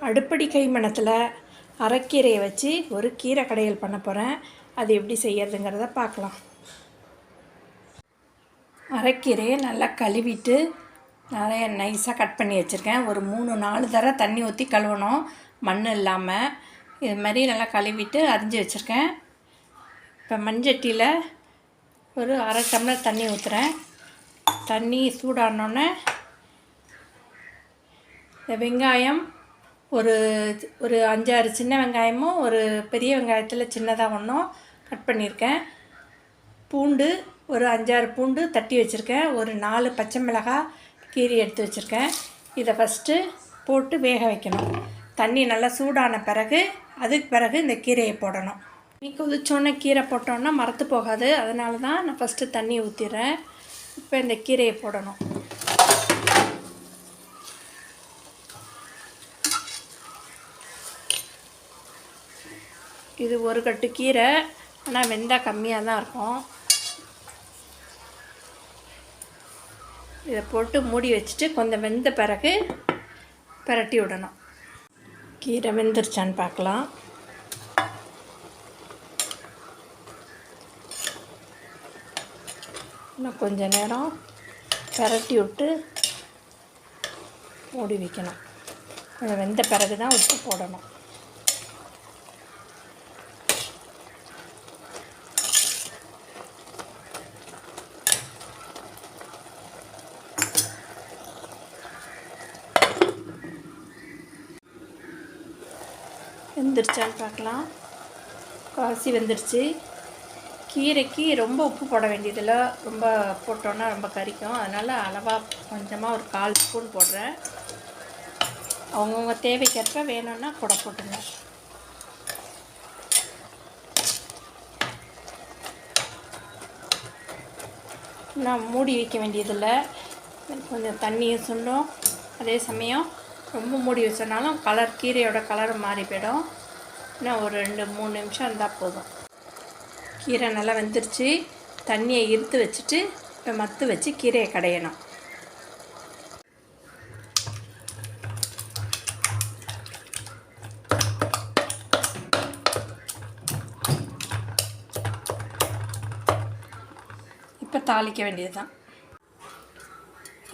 அடுப்படி கைமணத்தில் அரைக்கீரையை வச்சு ஒரு கீரை கடையல் பண்ண போகிறேன் அது எப்படி செய்யறதுங்கிறத பார்க்கலாம். அரைக்கீரையை நல்லா கழுவிட்டு நிறைய நைஸாக கட் பண்ணி வச்சுருக்கேன். ஒரு மூணு நாலு தடவை தண்ணி ஊற்றி கழுவணும். மண் இல்லாமல் இது மாதிரி நல்லா கழுவிட்டு அரிஞ்சு வச்சுருக்கேன். இப்போ மண்சட்டியில் ஒரு அரை டம்ளர் தண்ணி ஊற்றுறேன் தண்ணி சூடானோடனே இந்த வெங்காயம் ஒரு ஒரு அஞ்சாறு சின்ன வெங்காயமும் ஒரு பெரிய வெங்காயத்தில் சின்னதாக ஒன்றும் கட் பண்ணியிருக்கேன். பூண்டு ஒரு அஞ்சாறு பூண்டு தட்டி வச்சுருக்கேன். ஒரு நாலு பச்சை மிளகாய் கீரி எடுத்து வச்சுருக்கேன். இதை ஃபஸ்ட்டு போட்டு வேக வைக்கணும். தண்ணி நல்லா சூடான பிறகு அதுக்கு பிறகு இந்த கீரையை போடணும். நீ கொதிச்சோன்னே கீரை போட்டோன்னா மரத்து போகாது. அதனால தான் நான் ஃபஸ்ட்டு தண்ணி ஊற்றிடுறேன் இப்போ இந்த கீரையை போடணும். இது ஒரு கட்டு கீரை ஆனால் வெந்தால் கம்மியாக தான் இருக்கும். இதை போட்டு மூடி வச்சுட்டு கொஞ்சம் வெந்த பிறகு பிரட்டி விடணும். கீரை வெந்துருச்சான்னு பார்க்கலாம். இன்னும் கொஞ்ச நேரம் பிரட்டி விட்டு மூடி வைக்கணும். கொஞ்சம் வெந்த பிறகு தான் உப்பு போடணும். வெந்துருச்சான்னு பார்க்கலாம். காசி வெந்துருச்சு. கீரைக்கு ரொம்ப உப்பு போட வேண்டியதில்லை. ரொம்ப போட்டோன்னா ரொம்ப கறிக்கும் அதனால் அளவாக கொஞ்சமாக ஒரு கால் ஸ்பூன் போடுறேன். அவங்கவுங்க தேவைக்கேற்ப வேணும்னா கூட போட்டுங்க. நான் மூடி வைக்க வேண்டியதில்லை. கொஞ்சம் தண்ணியும் சுண்டும் அதே சமயம் ரொம்ப மூடி வச்சனாலும் கலர் கீரையோட கலர் மாறி போயிடும். இன்னும் ஒரு ரெண்டு மூணு நிமிஷம் இருந்தால் போதும். கீரை நல்லா வெந்துருச்சு. தண்ணியை இருத்து வச்சுட்டு இப்போ மத்து வச்சு கீரையை கடையணும். இப்போ தாளிக்க வேண்டியது தான்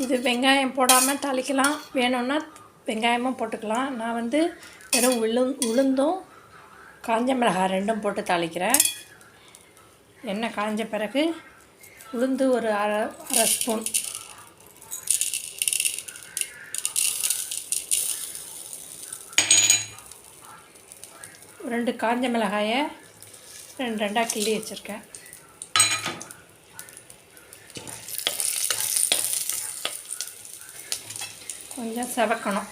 இது வெங்காயம் போடாமல் தாளிக்கலாம். வேணும்னா வெங்காயமும் போட்டுக்கலாம். நான் வந்து வெறும் உளு உளுந்தும் காஞ்ச மிளகாய் ரெண்டும் போட்டு தாளிக்கிறேன். எண்ணெய் காஞ்ச பிறகு உளுந்து ஒரு அரை அரை ஸ்பூன். ரெண்டு காஞ்ச மிளகாயை ரெண்டு ரெண்டாக கிள்ளி வச்சுருக்கேன். கொஞ்சம் செவக்கணும்.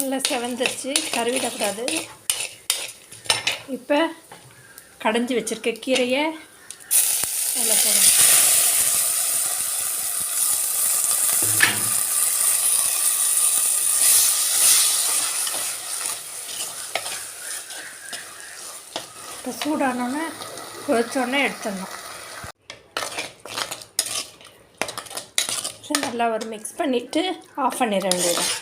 நல்லா செவந்துருச்சு. கருவிடக்கூடாது. இப்போ கடைஞ்சி வச்சுருக்க கீரையை அதில் போடணும். இப்போ சூடானோன்னே கொதிச்சோடனே எடுத்துடணும். நல்லா ஒரு மிக்ஸ் பண்ணிவிட்டு ஆஃப் பண்ணிட வேண்டியதுதான்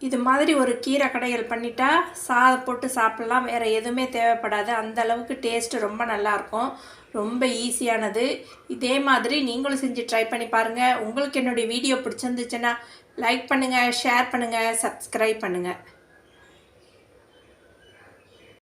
இது மாதிரி ஒரு கீரை கடைகள் பண்ணிட்டா சாதம் போட்டு சாப்பிட்லாம். வேறு எதுவுமே தேவைப்படாது. அந்த அளவுக்கு டேஸ்ட்டு ரொம்ப நல்லாயிருக்கும் ரொம்ப ஈஸியானது இதே மாதிரி நீங்களும் செஞ்சு ட்ரை பண்ணி பாருங்கள் உங்களுக்கு என்னுடைய வீடியோ பிடிச்சிருந்துச்சுன்னா லைக் பண்ணுங்கள் ஷேர் பண்ணுங்கள் சப்ஸ்கிரைப் பண்ணுங்கள்